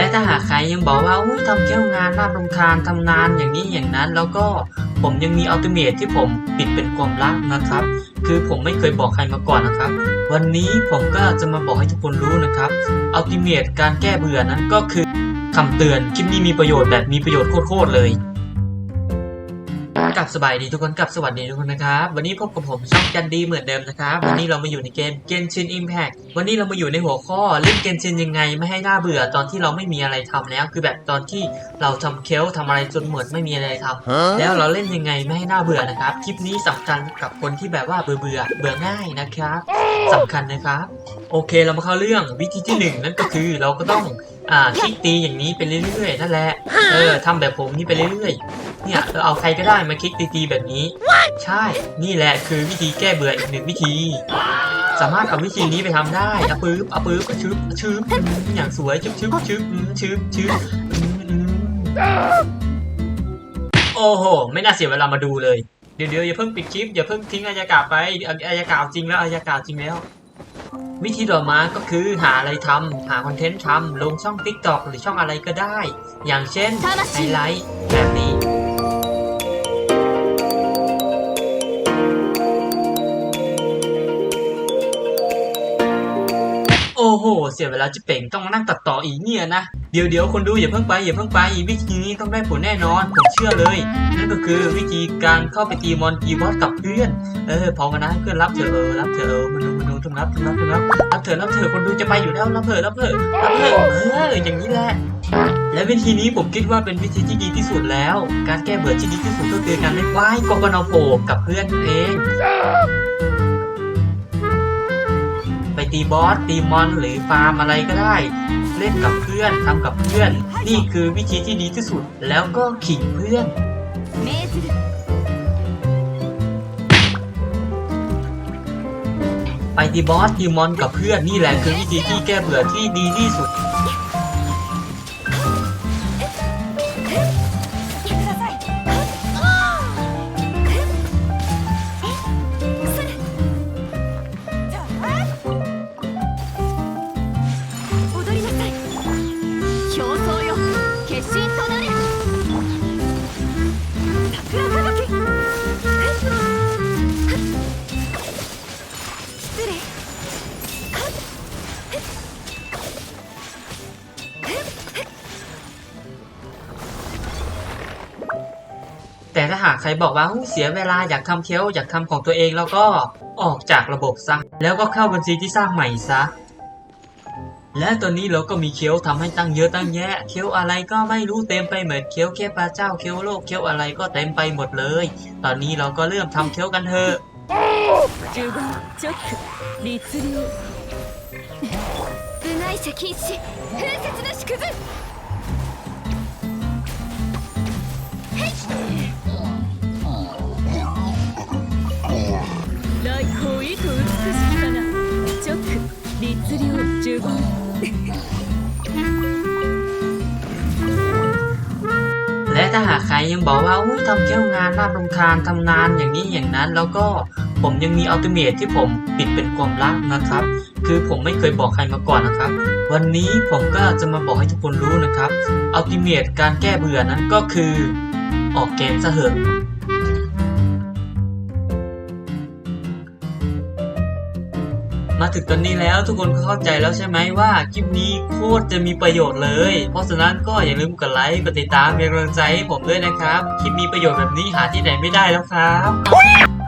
และถ้าหากใครยังบอกว่าอุ้ยทำแค่งานน่ารำคาญทำงานอย่างนี้อย่างนั้น แล้วก็ผมยังมีอัลติเมทที่ผมปิดเป็นความลับนะครับ คือผมไม่เคยบอกใครมาก่อนนะครับ วันนี้ผมก็จะมาบอกให้ทุกคนรู้นะครับอัลติเมทการแก้เบื่อนั้นก็คือคำเตือนคลิปนี้มีประโยชน์แบบมีประโยชน์โคตรๆเลย กับสบายดีทุกคนกับสวัสดีทุกคนนะครับ วันนี้พบกับผมช่องกันดีเหมือนเดิมนะครับ วันนี้เรามาอยู่ในเกม Genshin Impact วันนี้เรามาอยู่ในหัวข้อเล่น Genshin ยังไงไม่ให้น่าเบื่อตอนที่เราไม่มีอะไรทำแล้ว คือแบบตอนที่เราทำเคลทำอะไรจนเหมือนไม่มีอะไรทำแล้วเราเล่นยังไงไม่ให้น่าเบื่อนะครับ คลิปนี้สำคัญกับคนที่แบบว่าเบื่อเบื่อเบื่อง่ายนะครับสำคัญนะครับ โอเคเรามาเข้าเรื่องวิธีที่หนึ่งนั่นก็คือเราก็ต้อง อ่าคลิกตีอย่างนี้ไปเรื่อยๆนั่นแหละ เออทำแบบผมนี่ไปเรื่อยๆ เนี่ยเราเอาใครก็ได้มาคลิกตีๆแบบนี้ ใช่ นี่แหละคือวิธีแก้เบื่ออีกหนึ่งวิธี สามารถเอาวิธีนี้ไปทำได้อะปื๊บอะปื๊บอะชึบอะชึบอืมอย่างสวยชึบชึบชึบอืมชึบชึบอืมอืมโอ้โห ไม่น่าเสียเวลามาดูเลย เดี๋ยวเดี๋ยวอย่าเพิ่งปิดคลิปอย่าเพิ่งทิ้งอายากาศไปเอาอายากาศเอาจริงแล้วอายากาศจริงแล้ว วิธีต่อมาก็คือหาอะไรทำหาคอนเทนต์ทำลงช่อง TikTok หรือช่องอะไรก็ได้ อย่างเช่นไฮไลท์แบบนี้ โอ้โห เสียเวลาจะเป่งต้องมานั่งตัดต่ออีกเนี่ยนะ เดี๋ยวเดี๋ยวคนดูอย่าเพิ่งไปอย่าเพิ่งไปวิธีนี้ต้องได้ผลแน่นอนผมเชื่อเลย นั่นก็คือวิธีการเข้าไปตีมอนตีบอสกับเพื่อน เออพอกันนะเพื่อนรับเถอะเออรับเถอะเออมันดูมันดูต้องรับต้องรับต้องรับรับเถอะรับเถอะคนดูจะไปอยู่แล้วรับเถอะรับเถอะรับเถอะเอออย่างนี้แหละและวิธีนี้ผมคิดว่าเป็นวิธีที่ดีที่สุดแล้ว การแก้เบื่อที่ดีที่สุดก็คือการเล่นว่ายกกนโผกับเพื่อนเอง ตีบอสตีมอนหรือฟาร์มอะไรก็ได้ เล่นกับเพื่อนทำกับเพื่อน นี่คือวิธีที่ดีที่สุด แล้วก็ขิงเพื่อนไปตีบอสตีมอนกับเพื่อนนี่แหละคือวิธีที่แก้เบื่อที่ดีที่สุด แต่ถ้าหากใครบอกว่าอุ๊ยเสียเวลาอยากทำเคี้ยวอยากทำของตัวเองแล้วก็ออกจากระบบซะ แล้วก็เข้าบัญชีที่สร้างใหม่ซะ และตอนนี้เราก็มีเคี้ยวทำให้ตั้งเยอะตั้งแยะ เคี้ยวอะไรก็ไม่รู้เต็มไปหมดเคี้ยวแค่พระเจ้าเคี้ยวโลกเคี้ยวอะไรก็เต็มไปหมดเลย ตอนนี้เราก็เริ่มทำเคี้ยวกันเถอะ 呪言チョック律令部外者禁止風雪の縮図 จึกและถ้าหากใครยังบอกว่าอุ้ยทำแก้วงานน่ารำคาญทำงานอย่างนี้อย่างนั้น แล้วก็ผมยังมีอัลติเมทที่ผมปิดเป็นความลับนะครับ คือผมไม่เคยบอกใครมาก่อนนะครับ วันนี้ผมก็จะมาบอกให้ทุกคนรู้นะครับอัลติเมทการแก้เบื่อนั้นก็คือ ออกเกมซะเถอะ มาถึงตอนนี้แล้วทุกคนเข้าใจแล้วใช่ไหมว่าคลิปนี้โคตรจะมีประโยชน์เลย เพราะฉะนั้นก็อย่าลืมกดไลค์กดติดตามเป็นกำลังใจให้ผมด้วยนะครับ คลิปมีประโยชน์แบบนี้หาที่ไหนไม่ได้แล้วครับ